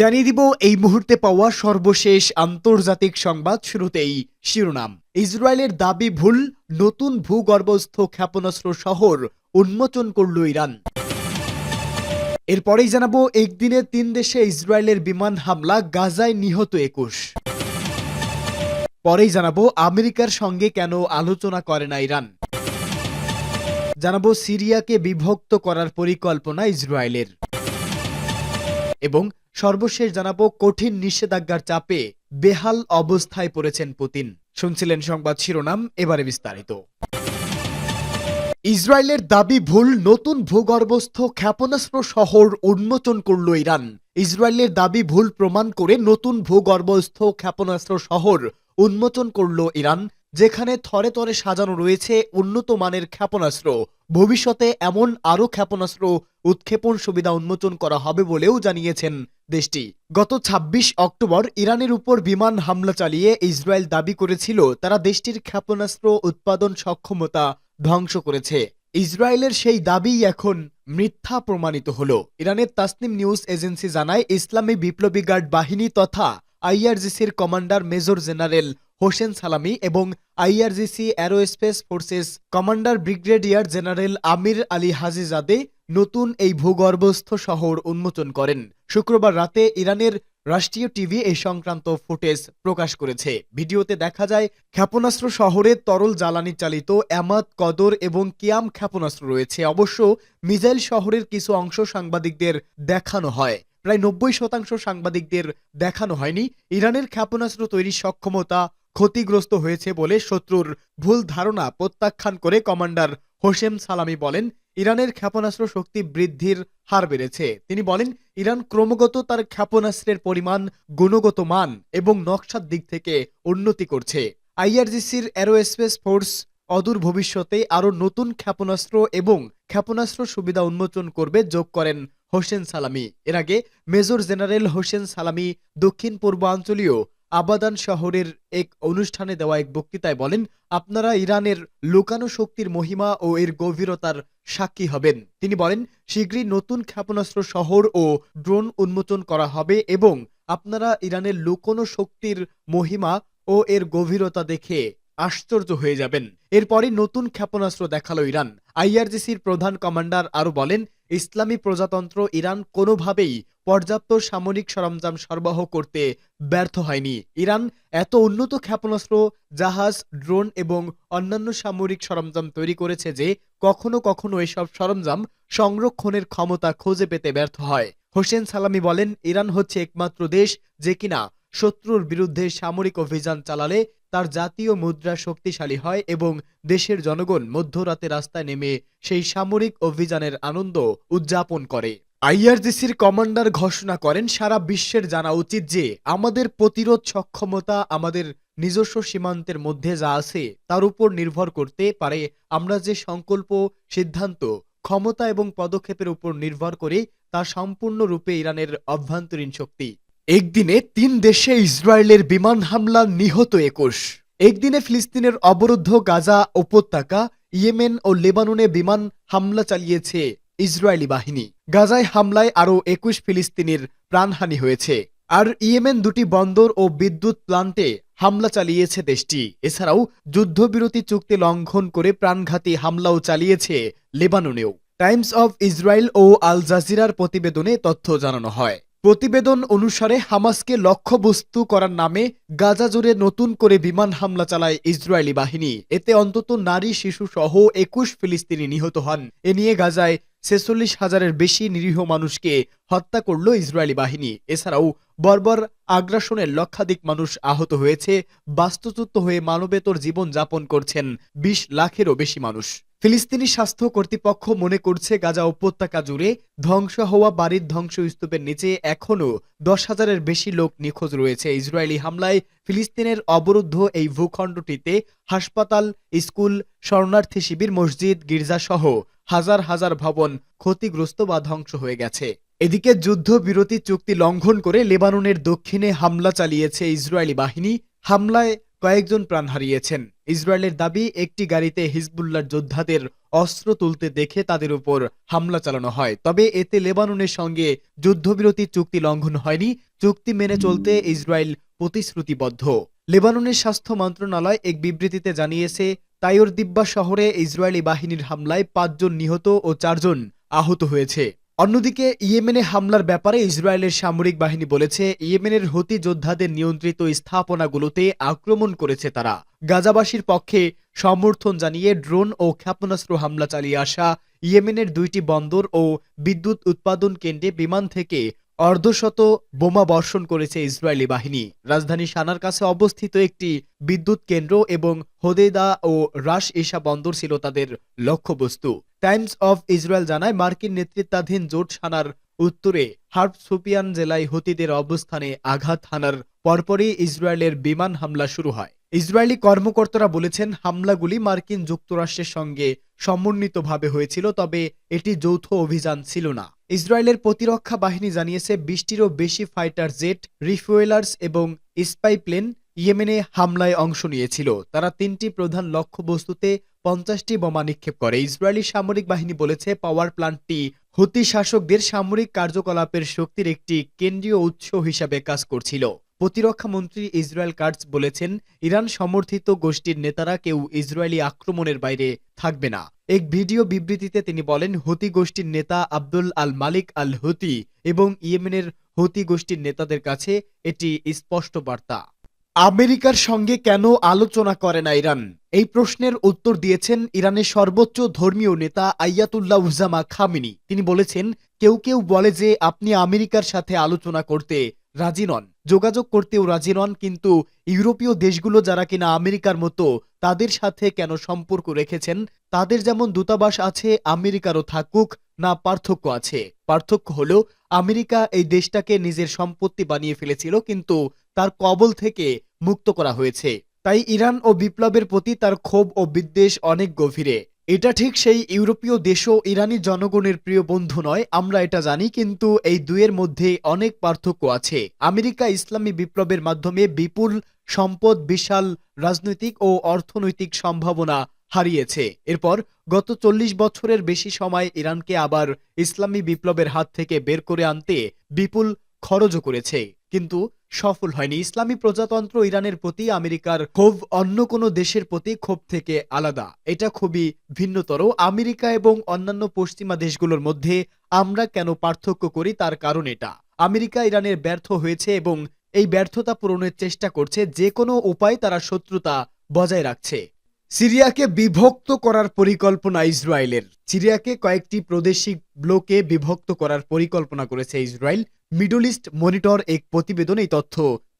জানিয়ে দিব, এই মুহূর্তে পাওয়া সর্বশেষ আন্তর্জাতিক সংবাদ শুরুতেই শিরোনাম। ইসরায়েলের দাবি ভুল, নতুন ভূগর্ভস্থ ক্ষেপণাস্ত্র শহর উন্মোচন করল ইরান। এরপরেই জানাব, একদিনে তিন দেশে ইসরায়েলের বিমান হামলা, গাজায় নিহত একুশ। পরেই জানাব, আমেরিকার সঙ্গে কেন আলোচনা করে না ইরান? জানাব, সিরিয়াকে বিভক্ত করার পরিকল্পনা ইসরায়েলের। এবং সর্বশেষ জানাব কঠিন নিষেধাজ্ঞার চাপে বেহাল অবস্থায় পড়েছেন পুতিন। শুনছিলেন সংবাদ শিরোনাম, এবারে বিস্তারিত। ইসরায়েলের দাবি ভুল, নতুন ভূগর্ভস্থ ক্ষেপণাস্ত্র শহর উন্মোচন করল ইরান। ইসরায়েলের দাবি ভুল প্রমাণ করে নতুন ভূগর্ভস্থ ক্ষেপণাস্ত্র শহর উন্মোচন করল ইরান। যেখানে থরে থরে সাজানো রয়েছে উন্নত মানের ক্ষেপণাস্ত্র। ভবিষ্যতে এমন আরও ক্ষেপণাস্ত্র উৎক্ষেপণ সুবিধা উন্মোচন করা হবে বলেও জানিয়েছেন দেশটি। গত ২৬ অক্টোবর ইরানের উপর বিমান হামলা চালিয়ে ইসরায়েল দাবি করেছিল, তারা দেশটির ক্ষেপণাস্ত্র উৎপাদন সক্ষমতা ধ্বংস করেছে। ইসরায়েলের সেই দাবি এখন মিথ্যা প্রমাণিত হল। ইরানের তাসনিম নিউজ এজেন্সি জানায়, ইসলামী বিপ্লবী গার্ড বাহিনী তথা আইআরজিসির commander major general Hossein Salami এবং IRGC aerospace forces commander brigadier general Amir Ali Hajizadeh নতুন এই ভূগর্ভস্থ শহর উন্মোচন করেন। শুক্রবার রাতে ইরানের রাষ্ট্রীয় টিভি এই সংক্রান্ত ফুটেজ প্রকাশ করেছে। ভিডিওতে দেখা যায়, ক্ষেপণাস্ত্র শহরে তরল জ্বালানি চালিত এমাদ কদর এবং কিয়াম ক্ষেপণাস্ত্র রয়েছে। অবশ্য মিজাইল শহরের কিছু অংশ সাংবাদিকদের দেখানো হয়। প্রায় নব্বই শতাংশ সাংবাদিকদের দেখানো হয়নি। ইরানের ক্ষেপণাস্ত্র তৈরির সক্ষমতা ক্ষতিগ্রস্ত হয়েছে বলে শত্রুর ভুল ধারণা প্রত্যাখ্যান করে কমান্ডার হোসেম সালামি বলেন, ইরানের ক্ষেপণাস্ত্র শক্তি বৃদ্ধির হার বেড়েছে। তিনি বলেন, ইরান ক্রমাগত তার ক্ষেপণাস্ত্রের পরিমাণ, গুণগত মান এবং নকশার দিক থেকে উন্নতি করছে। আইআরজিসির অ্যারোস্পেস ফোর্স অদূর ভবিষ্যতে আরও নতুন ক্ষেপণাস্ত্র এবং ক্ষেপণাস্ত্র সুবিধা উন্মোচন করবে যোগ করেন হোসেন সালামি। এর আগে মেজর জেনারেল হোসেন সালামি দক্ষিণ পূর্বাঞ্চলীয় আবাদান শহরের এক অনুষ্ঠানে দেওয়া এক বক্তৃতায় বলেন, আপনারা ইরানের লুকানো শক্তির মহিমা ও এর গভীরতার সাক্ষী হবেন। তিনি বলেন, শীঘ্রই নতুন ক্ষেপণাস্ত্র শহর ও ড্রোন উন্মোচন করা হবে এবং আপনারা ইরানের লুকোনো শক্তির মহিমা ও এর গভীরতা দেখে আশ্চর্য হয়ে যাবেন। এরপরই নতুন ক্ষেপণাস্ত্র দেখাল ইরান। আইআরজিসির প্রধান কমান্ডার আরও বলেন ইসলামী প্রজাতন্ত্র ইরান কোনোভাবেই পর্যাপ্ত সামরিক সরঞ্জাম সরবরাহ করতে ব্যর্থ হয়নি। ইরান এত উন্নত ক্ষেপণাস্ত্র, জাহাজ, ড্রোন এবং অন্যান্য সামরিক সরঞ্জাম তৈরি করেছে যে কখনো কখনো এসব সরঞ্জাম সংরক্ষণের ক্ষমতা খুঁজে পেতে ব্যর্থ হয়। হোসেন সালামি বলেন, ইরান হচ্ছে একমাত্র দেশ যে কিনা শত্রুর বিরুদ্ধে সামরিক অভিযান চালালে তার জাতীয় মুদ্রা শক্তিশালী হয় এবং দেশের জনগণ মধ্যরাতে রাস্তায় নেমে সেই সামরিক অভিযানের আনন্দ উদযাপন করে। আইআরজিসির কমান্ডার ঘোষণা করেন, সারা বিশ্বের জানা উচিত যে আমাদের প্রতিরোধ সক্ষমতা আমাদের নিজস্ব সীমান্তের মধ্যে যা আছে তার উপর নির্ভর করতে পারে। আমরা যে সংকল্প, সিদ্ধান্ত, ক্ষমতা এবং পদক্ষেপের উপর নির্ভর করে তা সম্পূর্ণরূপে ইরানের অভ্যন্তরীণ শক্তি। একদিনে তিন দেশে ইসরায়েলের বিমান হামলা নিহত একুশ। একদিনে ফিলিস্তিনের অবরুদ্ধ গাজা উপত্যকা, ইয়েমেন ও লেবাননে বিমান হামলা চালিয়েছে ইসরায়েলি বাহিনী। গাজায় হামলায় আরও একুশ ফিলিস্তিনির প্রাণহানি হয়েছে। আর ইয়েমেন দুটি বন্দর ও বিদ্যুৎ প্লান্টে হামলা চালিয়েছে দেশটি। এছাড়াও যুদ্ধবিরতি চুক্তি লঙ্ঘন করে প্রাণঘাতী হামলাও চালিয়েছে লেবাননেও। টাইমস অব ইসরায়েল ও আল জাজিরার প্রতিবেদনে তথ্য জানানো হয়। প্রতিবেদন অনুসারে হামাসকে লক্ষ্যবস্তু করার নামে গাজা জুড়ে নতুন করে বিমান হামলা চালায় ইসরায়েলি বাহিনী। এতে অন্তত নারী, শিশু সহ একুশ ফিলিস্তিনি নিহত হন। এ নিয়ে গাজায় ছেচল্লিশ হাজারের বেশি নিরীহ মানুষকে হত্যা করল ইসরায়েলি বাহিনী। এছাড়াও বর্বর আগ্রাসনের লক্ষাধিক মানুষ আহত হয়েছে, বাস্তুচ্যুত হয়ে মানবেতর জীবন যাপন করছেন বিশ লাখেরও বেশি মানুষ। ফিলিস্তিনি স্বাস্থ্য কর্তৃপক্ষ মনে করছে গাজা উপত্যকা জুড়ে ধ্বংস হওয়া বাড়ির ধ্বংসস্তূপের নিচে এখনও দশ হাজারের বেশি লোক নিখোঁজ রয়েছে। ইসরায়েলি হামলায় ফিলিস্তিনের অবরুদ্ধ এই ভূখণ্ডটিতে হাসপাতাল, স্কুল, শরণার্থী শিবির, মসজিদ, গির্জাসহ হাজার হাজার ভবন ক্ষতিগ্রস্ত বা ধ্বংস হয়ে গেছে। এদিকে যুদ্ধবিরতি চুক্তি লঙ্ঘন করে লেবাননের দক্ষিণে হামলা চালিয়েছে ইসরায়েলি বাহিনী। হামলায় কয়েকজন প্রাণ হারিয়েছেন। ইসরায়েলের দাবি, একটি গাড়িতে হিজবুল্লার যোদ্ধাদের অস্ত্র তুলতে দেখে তাদের উপর হামলা চালানো হয়। তবে এতে লেবাননের সঙ্গে যুদ্ধবিরতি চুক্তি লঙ্ঘন হয়নি। চুক্তি মেনে চলতে ইসরায়েল প্রতিশ্রুতিবদ্ধ। লেবাননের স্বাস্থ্য মন্ত্রণালয় এক বিবৃতিতে জানিয়েছে তাইয়রদিব্বা শহরে ইসরায়েলি বাহিনীর হামলায় পাঁচজন নিহত ও চারজন আহত হয়েছে। অন্যদিকে ইয়েমেনে হামলার ব্যাপারে ইসরায়েলের সামরিক বাহিনী বলেছে, ইয়েমেনের হতি যোদ্ধাদের নিয়ন্ত্রিত স্থাপনাগুলোতে আক্রমণ করেছে তারা। গাজাবাসীর পক্ষে সমর্থন জানিয়ে ড্রোন ও ক্ষেপণাস্ত্র হামলা চালিয়ে আসা ইয়েমেনের দুইটি বন্দর ও বিদ্যুৎ উৎপাদন কেন্দ্রে বিমান থেকে অর্ধশত বোমা বর্ষণ করেছে ইসরায়েলি বাহিনী। রাজধানী সানার কাছে অবস্থিত একটি বিদ্যুৎ কেন্দ্র এবং হোদেদা ও রাস ইসা বন্দর ছিল তাদের লক্ষ্যবস্তু। টাইমস অফ ইসরায়েল জানায়, মার্কিন নেতৃত্বাধীন জোট সানার উত্তরে হার্ব সুপিয়ান জেলায় হতিদের অবস্থানে আঘাত হানার পরপরই ইসরায়েলের বিমান হামলা শুরু হয়। ইসরায়েলি কর্মকর্তারা বলেছেন, হামলাগুলি মার্কিন যুক্তরাষ্ট্রের সঙ্গে সমন্বিতভাবে হয়েছিল, তবে এটি যৌথ অভিযান ছিল না। ইসরায়েলের প্রতিরক্ষা বাহিনী জানিয়েছে, বিশটিরও বেশি ফাইটার জেট, রিফুয়েলার্স এবং স্পাই প্লেন ইয়েমেনে হামলায় অংশ নিয়েছিল। তারা তিনটি প্রধান লক্ষ্যবস্তুতে পঞ্চাশটি বোমা নিক্ষেপ করে। ইসরায়েলি সামরিক বাহিনী বলেছে, পাওয়ার প্ল্যান্টটি হুতি শাসকদের সামরিক কার্যকলাপের শক্তির একটি কেন্দ্রীয় উৎস হিসাবে কাজ করছিল। প্রতিরক্ষা মন্ত্রী ইসরায়েল কার্টস বলেছেন, ইরান সমর্থিত গোষ্ঠীর নেতারা কেউ ইসরায়েলি আক্রমণের বাইরে থাকবে না। এক ভিডিও বিবৃতিতে তিনি বলেন, হুতি গোষ্ঠীর নেতা আব্দুল আল মালিক আল হুতি এবং ইয়েমেনের হুতি গোষ্ঠীর নেতাদের কাছে এটি স্পষ্ট বার্তা। আমেরিকার সঙ্গে কেন আলোচনা করে না ইরান? এই প্রশ্নের উত্তর দিয়েছেন ইরানের সর্বোচ্চ ধর্মীয় নেতা আইয়াতুল্লাহ উজামা খামিনি। তিনি বলেছেন, কেউ কেউ বলে যে আপনি আমেরিকার সাথে আলোচনা করতে রাজি নন। যোগাযোগ করতেও রাজি নন, কিন্তু ইউরোপীয় দেশগুলো যারা কিনা আমেরিকার মতো, তাদের সাথে কেন সম্পর্ক রেখেছেন? তাদের যেমন দূতাবাস আছে, আমেরিকারও থাকুক, না পার্থক্য আছে। পার্থক্য হলো, আমেরিকা এই দেশটাকে নিজের সম্পত্তি বানিয়ে ফেলেছিল, কিন্তু তার কবল থেকে মুক্ত করা হয়েছে। তাই ইরান ও বিপ্লবের প্রতি তার ক্ষোভ ও বিদ্বেষ অনেক গভীরে। এটা ঠিক সেই ইউরোপীয় দেশও ইরানি জনগণের প্রিয় বন্ধু নয়, আমরা এটা জানি, কিন্তু এই দুয়ের মধ্যে অনেক পার্থক্য আছে। আমেরিকা ইসলামী বিপ্লবের মাধ্যমে বিপুল সম্পদ, বিশাল রাজনৈতিক ও অর্থনৈতিক সম্ভাবনা হারিয়েছে। এরপর গত চল্লিশ বছরের বেশি সময় ইরানকে আবার ইসলামী বিপ্লবের হাত থেকে বের করে আনতে বিপুল খরচও করেছে। কিন্তু সফল হয়নি। ইসলামী প্রজাতন্ত্র ইরানের প্রতি আমেরিকার ক্ষোভ অন্য কোনো দেশের প্রতি ক্ষোভ থেকে আলাদা। এটা খুবই ভিন্নতর। আমেরিকা এবং অন্যান্য পশ্চিমা দেশগুলোর মধ্যে আমরা কেন পার্থক্য করি তার কারণ এটা। আমেরিকা ইরানের ব্যর্থ হয়েছে এবং এই ব্যর্থতা পূরণের চেষ্টা করছে, যে কোনো উপায় তারা শত্রুতা বজায় রাখছে। সিরিয়াকে বিভক্ত করার পরিকল্পনা ইসরায়েলের। সিরিয়াকে কয়েকটি প্রাদেশিক ব্লকে বিভক্ত করার পরিকল্পনা করেছে ইসরায়েল। মিডল ইস্ট মনিটর এক প্রতিবেদনে এই তথ্য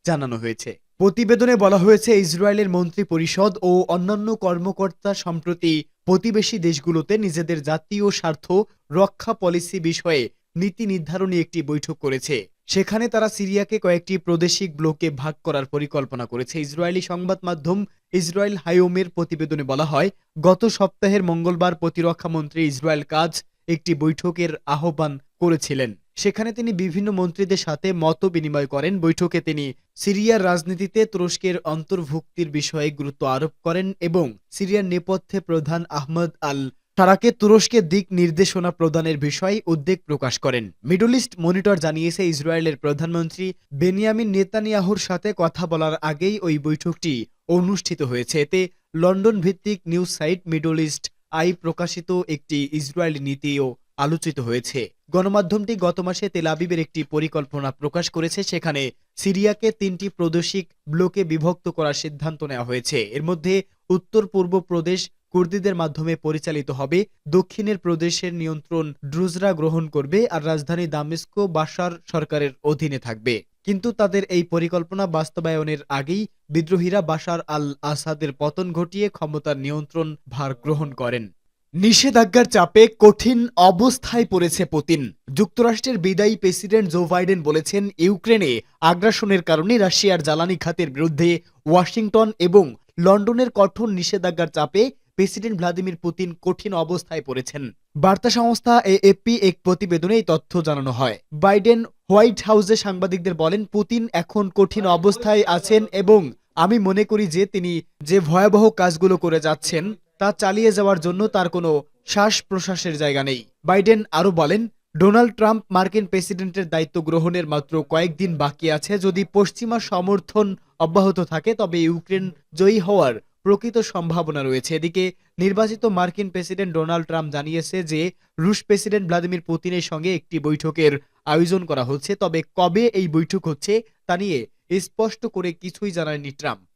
জানানো হয়েছে। প্রতিবেদনে বলা হয়েছে, ইসরায়েলের মন্ত্রী পরিষদ ও অন্যান্য কর্মকর্তা সম্প্রতি প্রতিবেশী দেশগুলোতে নিজেদের জাতীয় স্বার্থ রক্ষা পলিসি বিষয়ে নীতি নির্ধারণী একটি বৈঠক করেছে। সেখানে তারা সিরিয়াকে কয়েকটি প্রাদেশিক ব্লকে ভাগ করার পরিকল্পনা করেছে। ইসরায়েলি সংবাদ মাধ্যম ইসরায়েল হাইওমের প্রতিবেদনে বলা হয়, গত সপ্তাহের মঙ্গলবার প্রতিরক্ষা মন্ত্রী ইসরায়েল কাজ একটি বৈঠকের আহ্বান করেছিলেন। সেখানে তিনি বিভিন্ন মন্ত্রীদের সাথে মত বিনিময় করেন। বৈঠকে তিনি সিরিয়ার রাজনীতিতে তুরস্কের অন্তর্ভুক্তির বিষয়ে গুরুত্ব আরোপ করেন এবং সিরিয়ার নেপথ্যে প্রধান আহমদ আল সারাকে তুরস্কের দিক নির্দেশনা প্রদানের বিষয়ে উদ্বেগ প্রকাশ করেন। মিডল ইস্ট মনিটর জানিয়েছে, ইসরায়েলের প্রধানমন্ত্রী বেনিয়ামিন নেতানিয়াহুর সাথে কথা বলার আগেই ওই বৈঠকটি অনুষ্ঠিত হয়েছে। এতে লন্ডন ভিত্তিক news site Middle East Eye প্রকাশিত একটি ইসরায়েলি নীতিও আলোচিত হয়েছে। গণমাধ্যমটি গত মাসে তেল আবিবের একটি পরিকল্পনা প্রকাশ করেছে, সেখানে সিরিয়াকে তিনটি প্রদেশিক ব্লকে বিভক্ত করার সিদ্ধান্ত নেওয়া হয়েছে। এর মধ্যে উত্তর পূর্ব প্রদেশ কুর্দিদের মাধ্যমে পরিচালিত হবে, দক্ষিণের প্রদেশের নিয়ন্ত্রণ ড্রুজরা গ্রহণ করবে, আর রাজধানী দামেস্কো বাশার সরকারের অধীনে থাকবে। কিন্তু তাদের এই পরিকল্পনা বাস্তবায়নের আগেই বিদ্রোহীরা বাশার আল আসাদের পতন ঘটিয়ে ক্ষমতার নিয়ন্ত্রণ ভার গ্রহণ করেন। নিষেধাজ্ঞার চাপে কঠিন অবস্থায় পড়েছে পুতিন। যুক্তরাষ্ট্রের বিদায়ী প্রেসিডেন্ট জো বাইডেন বলেছেন, ইউক্রেনে আগ্রাসনের কারণে রাশিয়ার জ্বালানি খাতের বিরুদ্ধে ওয়াশিংটন এবং লন্ডনের কঠোর নিষেধাজ্ঞার চাপে প্রেসিডেন্ট ভ্লাদিমির পুতিন কঠিন অবস্থায় পড়েছেন। বার্তা সংস্থা এএপি এক প্রতিবেদনে এই তথ্য জানানো হয়। বাইডেন হোয়াইট হাউসে সাংবাদিকদের বলেন, পুতিন এখন কঠিন অবস্থায় আছেন এবং আমি মনে করি যে তিনি যে ভয়াবহ কাজগুলো করে যাচ্ছেন তা চালিয়ে যাওয়ার জন্য তার কোনো শ্বাস প্রশ্বাসের জায়গা নেই। বাইডেন আরও বলেন, ডোনাল্ড ট্রাম্প মার্কিন প্রেসিডেন্টের দায়িত্ব গ্রহণের মাত্র কয়েকদিন বাকি আছে। যদি পশ্চিমা সমর্থন অব্যাহত থাকে, তবে ইউক্রেন জয়ী হওয়ার প্রকৃত সম্ভাবনা রয়েছে। এদিকে নির্বাচিত মার্কিন প্রেসিডেন্ট ডোনাল্ড ট্রাম্প জানিয়েছে যে, রুশ প্রেসিডেন্ট ভ্লাদিমির পুতিনের সঙ্গে একটি বৈঠকের আয়োজন করা হচ্ছে। তবে কবে এই বৈঠক হচ্ছে, তা নিয়ে স্পষ্ট করে কিছুই জানায়নি ট্রাম্প।